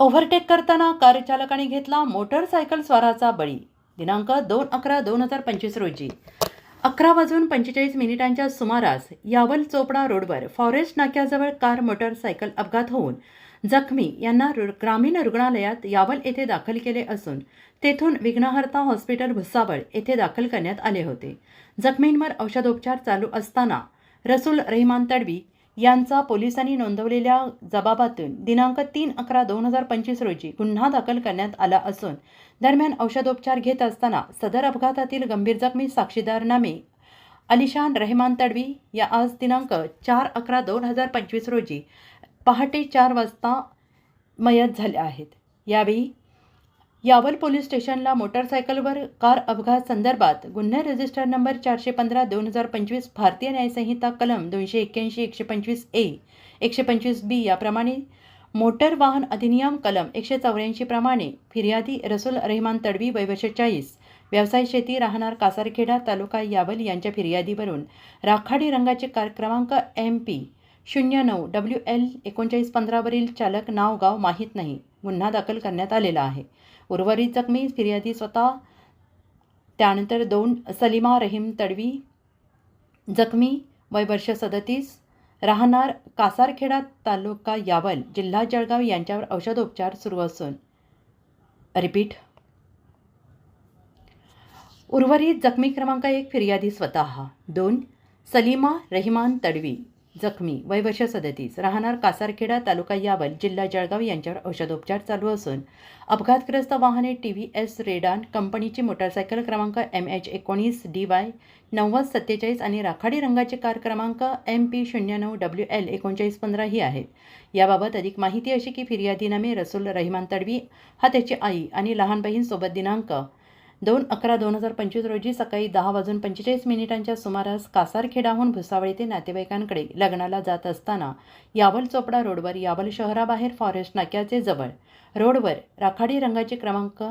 Overtake करताना car चालकाने घेतला मोटरसायकल स्वाराचा बळी. दिनांक दोन अकरा दोन हजार पंचवीस रोजी. अकरा वाजून पंचेचाळीस मिनिटांच्या सुमारास यावल चोपडा रोडवर फॉरेस्ट नाक्याजवळ कार मोटरसायकल अपघात होऊन जखमी यांना रु ग्रामीण रुग्णालयात यावल येथे दाखल केले असून तेथून विघ्नहर्ता हॉस्पिटल भुसावळ येथे दाखल करण्यात आले होते. जखमींवर औषधोपचार चालू असताना रसूल रहिमान तडवी यांचा पोलिसांनी नोंदवलेल्या जबाबातून दिनांक तीन अकरा दोन हजार पंचवीस रोजी गुन्हा दाखल करण्यात आला असून दरम्यान औषधोपचार घेत असताना सदर अपघातातील गंभीर जखमी साक्षीदार नामे अलिशान रहमान तडवी या आज दिनांक चार अकरा दोन हजार पंचवीस रोजी पहाटे चार वाजता मयत झाल्या आहेत. यावेळी यावल पोलीस स्टेशनला मोटरसायकलवर कार अपघात संदर्भात गुन्हे रजिस्टर नंबर चारशे पंधरा दोन हजार पंचवीस भारतीय न्यायसंहिता कलम दोनशे एक्क्याऐंशी एकशे पंचवीस ए एकशे पंचवीस बी याप्रमाणे मोटर वाहन अधिनियम कलम एकशे चौऱ्याऐंशी प्रमाणे फिर्यादी रसूल रहमान तडवी वय चाळीस व्यवसाय शेती राहणार कासारखेडा तालुका यावल यांच्या फिर्यादीवरून राखाडी रंगाचे कार क्रमांक एम पी शून्य नऊ डब्ल्यू एल एकोणचाळीस पंधरावरील चालक नाव गाव माहीत नाही गुन्हा दाखल करण्यात आलेला आहे. उर्वरित जखमी फिर्यादी स्वतः त्यानंतर दोन सलीमा रहीम तडवी जखमी वय वर्ष सदतीस राहणार कासारखेडा तालुका यावल जिल्हा जळगाव यांच्यावर औषधोपचार सुरू असून. रिपीट. उर्वरित जखमी क्रमांक एक फिर्यादी स्वतः दोन सलीमा रहिमान तडवी. जखमी वय वर्ष सदतीस राहणार कासारखेडा तालुका यावल जिल्हा जळगाव यांच्यावर औषधोपचार चालू असून अपघातग्रस्त वाहने टी व्ही एस रेडान कंपनीची मोटरसायकल क्रमांक एम एच एकोणीस डी वाय नव्वद सत्तेचाळीस आणि राखाडी रंगाचे कार क्रमांक एम पी शून्य नऊ डब्ल्यू एल एकोणचाळीस पंधरा ही आहेत. याबाबत अधिक माहिती अशी की फिर्यादीनामे रसूल रहिमान तडवी हा त्याची आई आणि लहान बहीणसोबत दिनांक दोन अकरा दोन हजार पंचवीस रोजी सकाळी दहा वाजून पंचेचाळीस मिनिटांच्या सुमारास कासारखेडाहून भुसावळ येथे नातेवाईकांकडे लग्नाला जात असताना यावल चोपडा रोडवर यावल शहराबाहेर फॉरेस्ट नाक्याचे जवळ. रोडवर राखाडी रंगाचे क्रमांक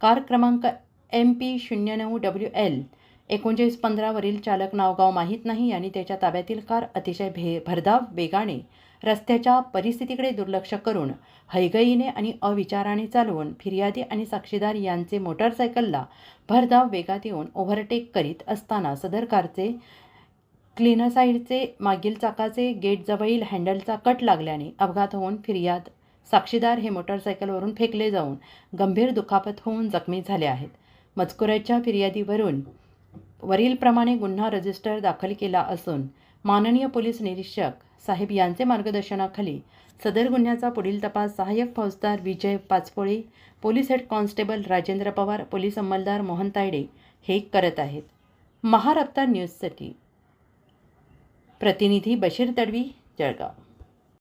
कार क्रमांक एम पी शून्य नऊ डब्ल्यू एल एकोणचाळीस पंधरावरील चालक नावगाव माहीत नाही आणि त्याच्या ताब्यातील कार अतिशय भे भरधाव वेगाने रस्त्याच्या परिस्थितीकडे दुर्लक्ष करून हैगईने आणि अविचाराने चालवून फिर्यादी आणि साक्षीदार यांचे मोटरसायकलला भरधाव वेगात येऊन ओव्हरटेक करीत असताना सदर कारचे क्लिनर साईडचे मागील चाकाचे गेटजवळील हँडलचा कट लागल्याने अपघात होऊन फिर्याद साक्षीदार हे मोटरसायकलवरून फेकले जाऊन गंभीर दुखापत होऊन जखमी झाले आहेत. मजकुराच्या फिर्यादीवरून वरीलप्रमाणे गुन्हा रजिस्टर दाखल केला असून माननीय पोलीस निरीक्षक साहेब यांचे मार्गदर्शनाखाली सदर गुन्ह्याचा पुढील तपास सहाय्यक फौजदार Vijay Pachpole police head constable Rajendra Pawar police अंमलदार Mohan Tayde हे करत आहेत. महारफ्तार न्यूजसाठी प्रतिनिधी बशीर तडवी जळगाव.